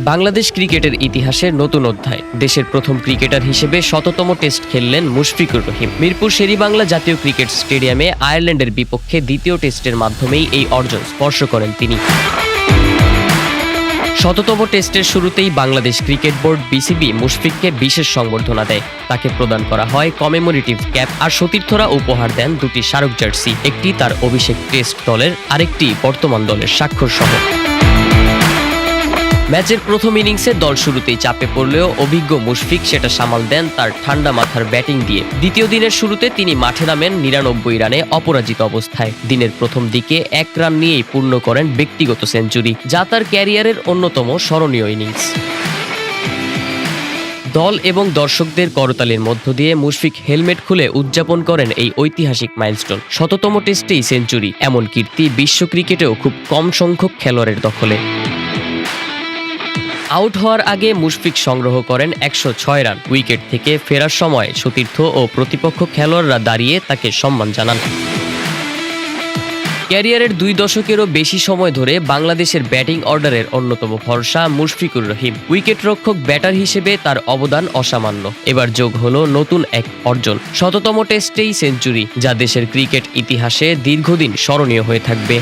বাংলাদেশ ক্রিকেটের ইতিহাসের নতুন অধ্যায়। দেশের প্রথম ক্রিকেটার হিসেবে শততম টেস্ট খেললেন মুশফিকুর রহিম। মিরপুর শেরিবাংলা জাতীয় ক্রিকেট স্টেডিয়ামে আয়ারল্যান্ডের বিপক্ষে দ্বিতীয় টেস্টের মাধ্যমেই এই অর্জন স্পর্শ করেন তিনি। শততম টেস্টের শুরুতেই বাংলাদেশ ক্রিকেট বোর্ড বিসিবি মুশফিককে বিশেষ সংবর্ধনা দেয়। তাকে প্রদান করা হয় কমেমোরেটিভ ক্যাপ আর সতীর্থরা উপহার দেন দুটি স্মারক জার্সি। একটি তার অভিষেক টেস্ট দলের, আরেকটি বর্তমান দলের স্বাক্ষর সহ ম্যাচের প্রথম ইনিংসে দল শুরুতেই চাপে পড়লেও অভিজ্ঞ মুশফিক সেটা সামাল দেন তার ঠান্ডা মাথার ব্যাটিং দিয়ে। দ্বিতীয় দিনের শুরুতে তিনি মাঠে নামেন নিরানব্বই রানে অপরাজিত অবস্থায়। দিনের প্রথম দিকে এক রান নিয়েই পূর্ণ করেন ব্যক্তিগত সেঞ্চুরি, যা তার ক্যারিয়ারের অন্যতম স্মরণীয় ইনিংস। দল এবং দর্শকদের করতালির মধ্য দিয়ে মুশফিক হেলমেট খুলে উদযাপন করেন এই ঐতিহাসিক মাইলস্টোন, শততম টেস্টেই সেঞ্চুরি। এমন কীর্তি বিশ্ব ক্রিকেটেও খুব কম সংখ্যক খেলোয়াড়ের দখলে। আউট হওয়ার আগে মুশফিক সংগ্রহ করেন একশো ছয় রান। উইকেট থেকে ফেরার সময় সতীর্থ ও প্রতিপক্ষ খেলোয়াড়রা দাঁড়িয়ে তাকে সম্মান জানান। ক্যারিয়ারের দুই দশকেরও বেশি সময় ধরে বাংলাদেশের ব্যাটিং অর্ডারের অন্যতম ভরসা মুশফিকুর রহিম। উইকেট রক্ষক ব্যাটার হিসেবে তার অবদান অসামান্য। এবার যোগ হলো নতুন এক অর্জন। শততম টেস্টেই সেঞ্চুরি, যা দেশের ক্রিকেট ইতিহাসে দীর্ঘদিন স্মরণীয় হয়ে থাকবে।